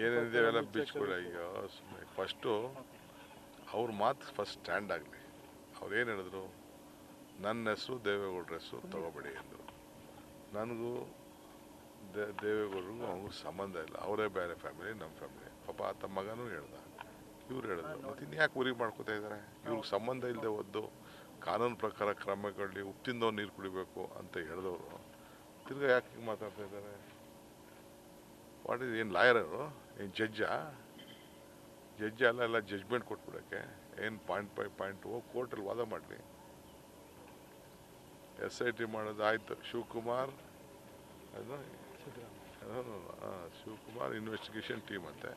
ಎಲ್ಲ ಬಿಚ್ಕೊಡಿ ಅಯ್ಯೋ ಸುಮ್ಮನೆ ಫಸ್ಟು ಅವ್ರ ಮಾತು ಫಸ್ಟ್ ಸ್ಟ್ಯಾಂಡ್ ಆಗಲಿ. ಅವ್ರು ಏನು ಹೇಳಿದ್ರು? ನನ್ನ ಹೆಸರು ದೇವೇಗೌಡರ ಹೆಸರು ತಗೋಬೇಡಿ ಅಂದರು. ನನಗೂ ದೇ ದೇವೇಗೌಡ್ರಿಗೂ ಅವ್ರಿಗೂ ಸಂಬಂಧ ಇಲ್ಲ. ಅವರೇ ಬೇರೆ ಫ್ಯಾಮಿಲಿ ನಮ್ಮ ಫ್ಯಾಮಿಲಿ ಪಾಪ ಆತ ಮಗನೂ ಹೇಳ್ದ. ಇವ್ರು ಹೇಳಿದ್ರು. ಮತ್ತೆ ಯಾಕೆ ಊರಿಗೆ ಮಾಡ್ಕೋತಾ ಇದ್ದಾರೆ ಇವ್ರಿಗೆ ಸಂಬಂಧ ಇಲ್ಲದೆ ಒದ್ದು ಕಾನೂನು ಪ್ರಕಾರ ಕ್ರಮಗಳಲ್ಲಿ ಉಪ್ಪಿಂದವ್ ನೀರು ಕುಡಿಬೇಕು ಅಂತ ಹೇಳಿದವರು. ತಿರ್ಗಾ ಯಾಕೆ ಹಿಂಗೆ ಮಾತಾಡ್ತಾ ಇದ್ದಾರೆ ವಾಟ್ ಇಸ್ ಏನು ಲಾಯರರು ಏನು ಜಡ್ಜಾ? ಜಡ್ಜ ಅಲ್ಲ ಎಲ್ಲ ಜಡ್ಜ್ಮೆಂಟ್ ಕೊಟ್ಬಿಡೋಕ್ಕೆ. ಏನು ಪಾಯಿಂಟ್ ಬೈ ಪಾಯಿಂಟ್ ಹೋಗಿ ಕೋರ್ಟಲ್ಲಿ ವಾದ ಮಾಡಲಿ. ಎಸ್ ಐ ಟಿ ಮಾಡೋದು ಆಯಿತು. ಶಿವಕುಮಾರ್ ಅದು ಶಿವಕುಮಾರ್ ಇನ್ವೆಸ್ಟಿಗೇಷನ್ ಟೀಮ್ ಅಂತೆ.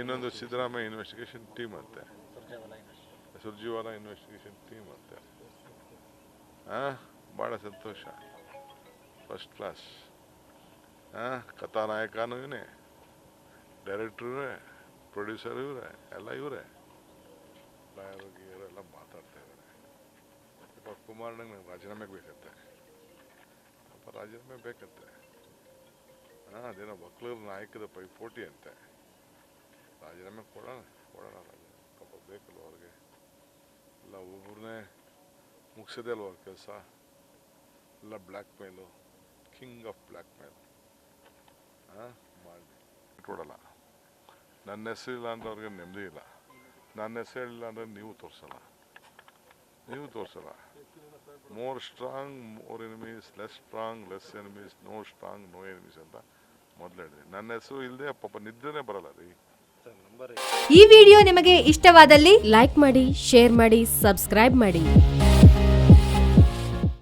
ಇನ್ನೊಂದು ಸಿದ್ದರಾಮಯ್ಯ ಇನ್ವೆಸ್ಟಿಗೇಷನ್ ಟೀಮ್ ಅಂತೆ. ಸುರ್ಜಿವಾಲ ಇನ್ವೆಸ್ಟಿಗೇಷನ್ ಟೀಮ್ ಅಂತೆ. ಹಾಂ ಭಾಳ ಸಂತೋಷ. ಫಸ್ಟ್ ಕ್ಲಾಸ್ ಹಾಂ ಕಥಾನಾಯಕನೂ ಇವನೇ. ಡೈರೆಕ್ಟ್ರು, ಪ್ರೊಡ್ಯೂಸರ್ ಇವರೇ, ಎಲ್ಲ ಇವರೇ. ಲಾಯರು ಇವರೆಲ್ಲ ಮಾತಾಡ್ತಾ ಇದ್ದಾರೆ. ಪಾಪ ಕುಮಾರ್ ನಂಗೆ ರಾಜೀನಾಮೆ ಬೇಕಂತೆ ಪಾಪ ರಾಜೀನಾಮೆ ಬೇಕಂತೆ ಹಾಂ, ಅದೇನೋ ಮಕ್ಕಳು ನಾಯಕದ ಪೈಪೋಟಿ ಅಂತೆ. ರಾಜೀನಾಮೆ ಕೊಡೋಣ ಕೊಡೋಣ ರಾಜೀನಾಮೆ. ಪಾಪ ಬೇಕಲ್ಲ ಅವ್ರಿಗೆ. ಎಲ್ಲ ಒಬ್ಬರನ್ನೇ ಮುಗಿಸೋದೇ ಅಲ್ವ ಕೆಲಸ? ಎಲ್ಲ ಬ್ಲ್ಯಾಕ್ ಮೇಲು ಕಿಂಗ್ ಆಫ್ ಬ್ಲ್ಯಾಕ್ ಮೇಲ್ ಹಾಂ, ಮಾಡಿ. ಕೊಡಲ್ಲ. ನನ್ನ ಹೆಸರಿಲ್ಲ ಅಂದ್ರೆ ಅವ್ರಿಗೆ ನೆಮ್ಮದಿ ಇಲ್ಲ. ನನ್ನ ಹೆಸರಿಲ್ಲ ಅಂದರೆ ನೀವು ತೋರಿಸಲ್ಲ. ನೀವು ತೋರಿಸಲ್ಲ. More strong more enemies less strong less enemies no strong no enemies ಅಂತ ಮೊದಲು ಹೇಳಿದೆ ನನ್ನ ಹೆಸರು ಇಲ್ಲದೆ ಪಾಪ ನಿದ್ದೆನೇ ಬರಲ್ಲ ರೀ. ಈ ವಿಡಿಯೋ ನಿಮಗೆ ಇಷ್ಟವಾದಲ್ಲಿ ಲೈಕ್ ಮಾಡಿ ಶೇರ್ ಮಾಡಿ ಸಬ್ಸ್ಕ್ರೈಬ್ ಮಾಡಿ.